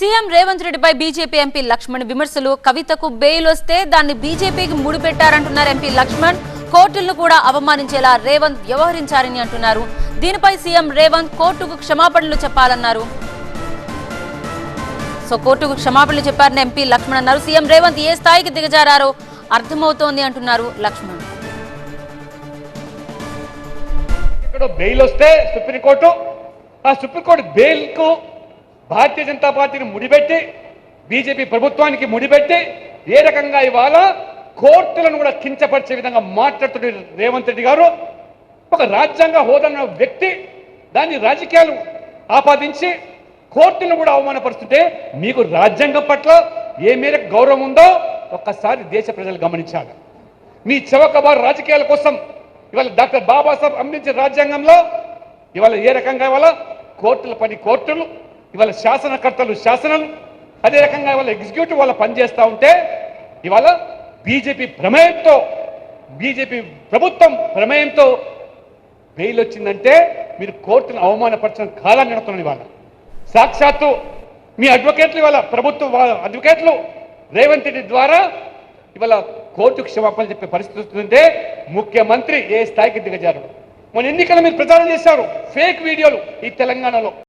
CM Revanth రెడ్డిపై BJP MP Laxman విమర్శలు. కవితకు బెయిల్ వస్తే దాన్ని బీజేపీకి ముడిపెట్టారంటున్నారు ఎంపీ లక్ష్మణ్. కోర్టులను కూడా అవమానించేలా రేవంత్ వ్యవహరించారని అంటున్నారు. దీనిపై సీఎం రేవంత్ కోర్టుకు క్షమాపణలు చెప్పాలన్నారు. సో కోర్టుకు క్షమాపణలు చెప్పారని ఎంపీ లక్ష్మణ్ అన్నారు. సీఎం రేవంత్ ఏ స్థాయికి దిగజారారో అర్థమవుతోంది అంటున్నారు లక్ష్మణ్. బెయిల్ వస్తే సుప్రీంకోర్టు ఆ సుప్రీంకోర్టు బెయిల్కు భారతీయ జనతా పార్టీని ముడిపెట్టి బీజేపీ ప్రభుత్వానికి ముడిపెట్టి ఏ రకంగా ఇవాళ కోర్టులను కూడా కించపరిచే విధంగా మాట్లాడుతున్న రేవంత్ రెడ్డి గారు ఒక రాజ్యాంగ హోదా ఉన్న వ్యక్తి దాన్ని రాజకీయాలు ఆపాదించి కోర్టును కూడా అవమానపరుస్తుంటే మీకు రాజ్యాంగం పట్ల ఏ మేరకు గౌరవం ఉందో ఒక్కసారి దేశ ప్రజలు గమనించాలి. మీ చవకబారు రాజకీయాల కోసం ఇవాళ డాక్టర్ బాబాసాహెబ్ అందించిన రాజ్యాంగంలో ఇవాళ ఏ రకంగా ఇవాళ కోర్టుల పని కోర్టులు ఇవాళ శాసనకర్తలు శాసనం అదే రకంగా ఇవాళ ఎగ్జిక్యూటివ్ వాళ్ళ పనిచేస్తూ ఉంటే ఇవాళ బీజేపీ ప్రమేయంతో బీజేపీ ప్రభుత్వం ప్రమేయంతో బెయిల్ వచ్చిందంటే మీరు కోర్టును అవమానపరచడం కాలాన్ని నడుతున్నాను ఇవాళ. సాక్షాత్తు మీ అడ్వకేట్లు ఇవాళ ప్రభుత్వ అడ్వకేట్లు రేవంత్ రెడ్డి ద్వారా ఇవాళ కోర్టు క్షమాపణ చెప్పే పరిస్థితి వస్తుందంటే ముఖ్యమంత్రి ఏ స్థాయికి దిగజారు మన ఎన్నికల మీరు ప్రచారం చేశారు ఫేక్ వీడియోలు ఈ తెలంగాణలో.